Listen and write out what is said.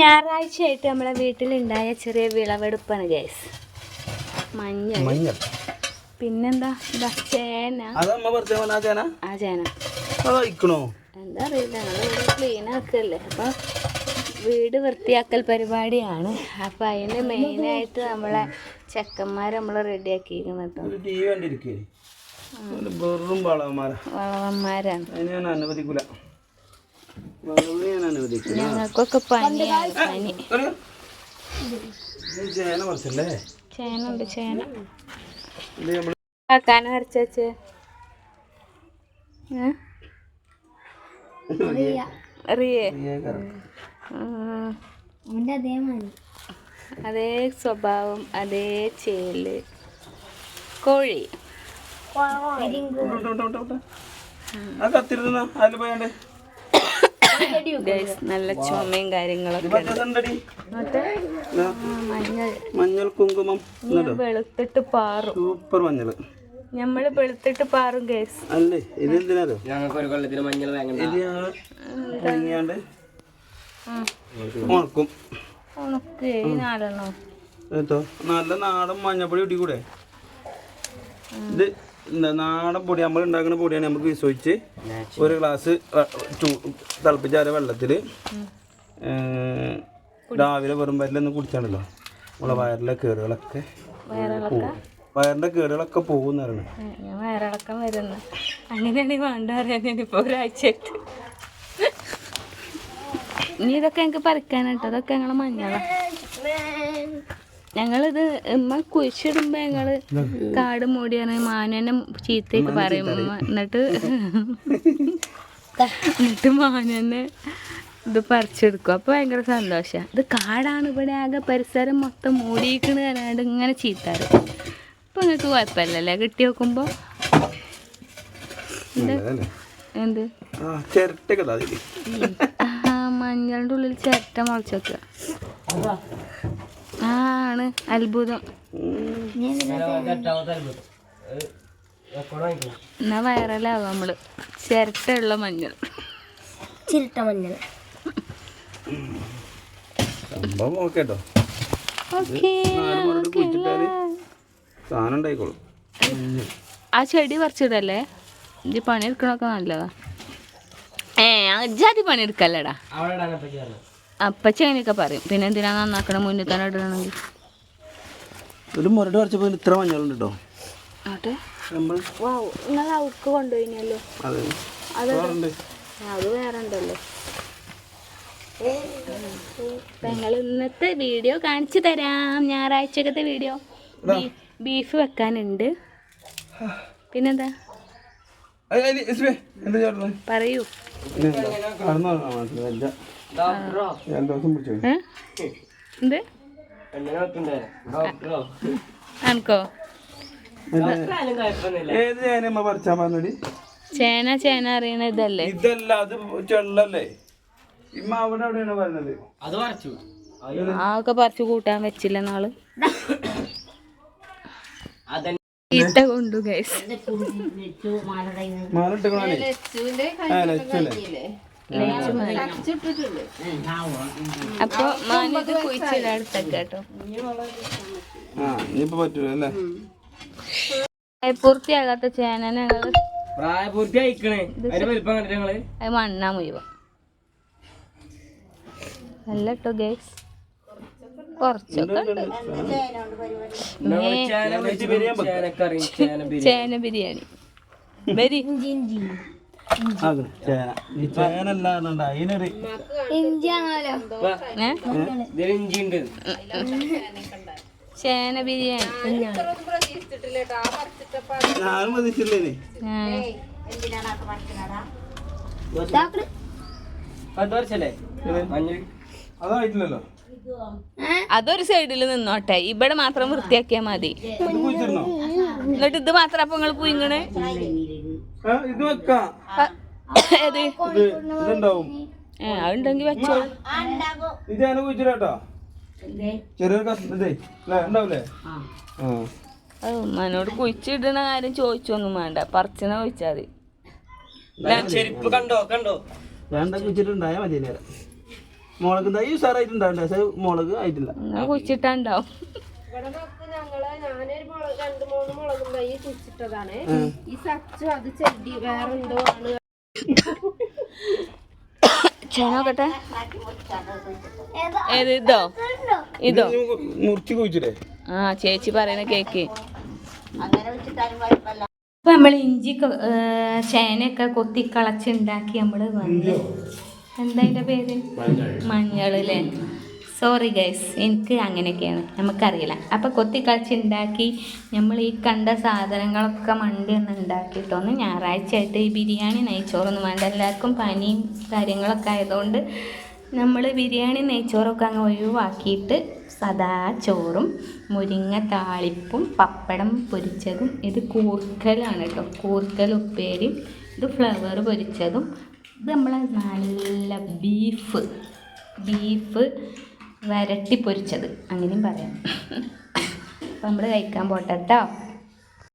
ഞായറാഴ്ചയായിട്ട് നമ്മളെ വീട്ടിലുണ്ടായ ചെറിയ വിളവെടുപ്പാണ് ഗൈസ് മഞ്ഞൾ. മഞ്ഞൾ. പിന്നെന്താ? ഇതാ ചേന. ആ ചേന? എന്താ അറിയില്ല. ഞങ്ങൾ ക്ലീൻ ആക്കല്ലേ. അപ്പൊ വീട് വൃത്തിയാക്കൽ പരിപാടിയാണ്. അപ്പൊ അതിന് മെയിനായിട്ട് നമ്മളെ ചെക്കന്മാർ നമ്മൾ റെഡി ആക്കിയിരിക്കുന്നു ഒരു ടി വി കണ്ടിരിക്കേ. ഒരു വെറും വളവന്മാരാ. വളവന്മാരാണ്. അനുവദിക്കൂല. ഞങ്ങൾക്കൊക്കെ പനിയാണ് പനി. ഒരു- ഇത് ചേന കുറച്ചല്ലേ ചേനുണ്ട് ചേന. ഇത് നമ്മൾ ആക്കാനും അരച്ച് വെച്ച്. റിയേ. ഈ കറക്റ്റ്. ഉം. അതേ സ്വഭാവം അതേ ചേൽ. കോഴി. ആ കത്തിരുന്ന? അതിൽ പോയാണ്ട്. നല്ല ചുമയും കാര്യങ്ങളൊക്കെ മഞ്ഞൾ. മഞ്ഞൾ കുങ്കുമം വെളുത്തിട്ട് പാറും. സൂപ്പർ മഞ്ഞൾ. ഞമ്മൾ വെളുത്തിട്ട് പാറും ഗേസ് അല്ലേ? ഇത് എന്തിനാലോ ഞങ്ങൾക്ക് ഒരു കൊല്ലത്തിന് മഞ്ഞൾ വാങ്ങണ്ട. ഇത് ഞങ്ങൾ ഉണങ്ങിയാണ്ട് ഉണക്കും. ഉണക്ക്. ഈ നാലെണ്ണോ. നല്ല നാടൻ മഞ്ഞപ്പൊടി ഇടിക്കൂടെ ഇത് നാടൻ പൊടി നമ്മൾ ഉണ്ടാക്കുന്ന പൊടിയാണ് നമുക്ക് വിശ്വസിച്ച് ഒരു ഗ്ലാസ് തിളപ്പിച്ചാല വെള്ളത്തിൽ രാവിലെ വെറും വരലൊന്ന് കുടിച്ചാണല്ലോ നമ്മളെ വയറിലെ കേടുകളൊക്കെ പോവും. വയറിന്റെ കേടുകളൊക്കെ പോകുന്ന ഞാൻ വയറിളക്കം വരുന്നു. അങ്ങനെയാണെങ്കിൽ വേണ്ട അറിയാൻ ഒരാഴ്ചയായിട്ട്. ഇനി ഇതൊക്കെ ഞങ്ങൾക്ക് പറിക്കാനാട്ടോ അതൊക്കെ ഞങ്ങളെ മഞ്ഞളാ. ഞങ്ങളിത് ഉമ്മ കുഴിച്ചിടുമ്പോ ഞങ്ങൾ കാട് മൂടിയാണ് മാനനെ ചീത്തയൊക്കെ പറയും. എന്നിട്ട് എന്നിട്ട് മാനനെ ഇത് പറിച്ചെടുക്കും. അപ്പൊ ഭയങ്കര സന്തോഷമാണ് ഇത് കാടാണ് ഇവിടെ ആകെ പരിസരം മൊത്തം മൂടിയിക്കണ് പറയാണ്ട് ഇങ്ങനെ ചീത്താറ്. അപ്പൊ നിങ്ങൾക്ക് കുഴപ്പമില്ലല്ലേ? കിട്ടി നോക്കുമ്പോ. എന്ത്. ആ മഞ്ഞളുടെ ഉള്ളിൽ ചിരട്ട മുളച്ചു ആണ് അത്ഭുതം. എന്നാ വൈറലാവും നമ്മൾ. ചിരട്ടുള്ള മഞ്ഞൾ. സംഭവം ഓക്കെ കേട്ടോ സാധനം ഉണ്ടായിക്കോളും. ആ ചെടി പറിച്ചിടല്ലേ? ഇത് പണിയെടുക്കണൊക്കെ നല്ലതാ. ഏ അജാതി പണിയെടുക്കല്ലേടാ അവിടെ ഇടാനപ്പോ ചേർന്നു അപ്പച്ചി അങ്ങനെയൊക്കെ പറയും. പിന്നെ എന്തിനാ നന്നാക്കണ? മുന്നിൽ തന്നെ ഇടണമെങ്കിൽ. ഒരു മുരട് പറിച്ചപ്പോൾ ഇത്ര മഞ്ഞളുണ്ട് കേട്ടോ നിങ്ങൾ അവർക്ക് കൊണ്ടുപോയിനല്ലോ. അതെ. അത് ഉണ്ട് അത് വേറെ ഉണ്ടല്ലോ ഞങ്ങൾ ഇന്നത്തെ വീഡിയോ കാണിച്ചു തരാം. ഞായറാഴ്ചക്കത്തെ വീഡിയോ. ബീഫ് വെക്കാനുണ്ട്. പിന്നെന്താ? പറയൂ? എന്ത്? കുഴപ്പമൊന്നുമില്ല ഏത് ചേനമ്മ പറിച്ചാ പറഞ്ഞടി ചേന ചേന അറിയണ ഇതല്ലേ? ഇതല്ല അത് ചെള്ളല്ലേ. ഇമ്മ അവിടെ എവിടെയാണ് പറഞ്ഞത്? അത് പറിച്ചു. ആ ഒക്കെ പറിച്ചു കൂട്ടാൻ വെച്ചില്ല നാൾ അതന്നെ. ഈട്ട കൊണ്ടു ഗൈസ് ലച്ചല്ലേ അപ്പൊ മാനിത് കുഴിച്ചിടാൻ അടുത്തൊക്കെ കേട്ടോ. ആ ഇനിയിപ്പോ പറ്റൂല അല്ലേ? പൂർത്തിയാകാത്ത ചേന ഞങ്ങൾ പ്രായപൂർത്തി അയക്കണേ അതിന്റെ വലിപ്പം കണ്ടിട്ട് ഞങ്ങൾ? അത് മണ്ണാ മുഴുവൻ. നല്ല കേട്ടോ ഗേസ് കുറച്ചൊക്കെ ഉണ്ട് ചേന ബിരിയാണി. ചേന ബിരിയാണി. ബരി. ചേന ബിരിയാണി. അതൊരു സൈഡിൽ നിന്നോട്ടെ. ഇവിടെ മാത്രം വൃത്തിയാക്കിയാ മതി. എന്നിട്ട് ഇത് മാത്രം അപ്പൊ നിങ്ങൾ പോയിങ്ങനെ ഇത് വെക്കാം. ഇത് ഇതുണ്ടാവും. ഏ അതുണ്ടെങ്കി വെച്ചോ. ഇത് ഞാൻ കുഴിച്ചിട്ടോ ചെറിയൊരു കസ് ഇതേ അല്ലേ ഉണ്ടാവില്ലേ ആ. അത് ഉമ്മാനോട് കുഴിച്ചിടുന്ന കാര്യം ചോദിച്ചൊന്നും വേണ്ട. പറിച്ചെന്ന് ചോദിച്ചാൽ മതി ചെരുപ്പ് കണ്ടോ കണ്ടോ? വേണ്ട കുഴിച്ചിട്ടുണ്ടായാൽ മതി നേരം. മുളക് ഉഷാറായിട്ടുണ്ടാവില്ല പക്ഷെ മുളക് ആയിട്ടില്ല. കുഴിച്ചിട്ടുണ്ടാവും. ഇവിടെ നോക്ക് ഞങ്ങൾ ഞാനൊരു മുളക് രണ്ട് മൂന്ന് മുളകും തൈ കുഴിച്ചിട്ടതാണ്. ഈ സച്ചു അത് ചെടി വേറെന്തോ ആണ്. ചേനോക്കട്ടെ ഏത് ഇതോ? ഇതോ? ഇത് നമുക്ക് മുറിച്ച് കുഴിച്ചിടേ. ആ ചേച്ചി പറയുന്ന കേക്ക്. അപ്പൊ നമ്മൾ ഇഞ്ചി ചേനയൊക്കെ കൊത്തി കളച്ചുണ്ടാക്കി നമ്മൾ വന്ന്. എന്താ പേര്? മഞ്ഞൾ അല്ലേ? സോറി ഗൈസ് എനിക്ക് അങ്ങനെയൊക്കെയാണ്. നമുക്കറിയില്ല. അപ്പോൾ കൊത്തി കളച്ചുണ്ടാക്കി നമ്മൾ ഈ കണ്ട സാധനങ്ങളൊക്കെ മണ്ടി ഒന്ന് ഉണ്ടാക്കിയിട്ടൊന്ന് ഞായറാഴ്ച ആയിട്ട് ഈ ബിരിയാണി നെയ്ച്ചോറൊന്നും വേണ്ട. എല്ലാവർക്കും പനിയും കാര്യങ്ങളൊക്കെ ആയതുകൊണ്ട് നമ്മൾ ബിരിയാണി നെയ്ച്ചോറൊക്കെ അങ്ങ് ഒഴിവാക്കിയിട്ട് സദാ ചോറും മുരിങ്ങ താളിപ്പും പപ്പടം പൊരിച്ചതും ഇത് കൂർക്കലാണ് കേട്ടോ കൂർക്കൽ ഉപ്പേരിയും ഇത് ഫ്ലവർ പൊരിച്ചതും. ഇത് നമ്മൾ നല്ല ബീഫ്. ബീഫ് വരട്ടി പൊരിച്ചത് അങ്ങനെയും പറയാം. അപ്പം നമ്മൾ കഴിക്കാൻ പോട്ടെ കേട്ടോ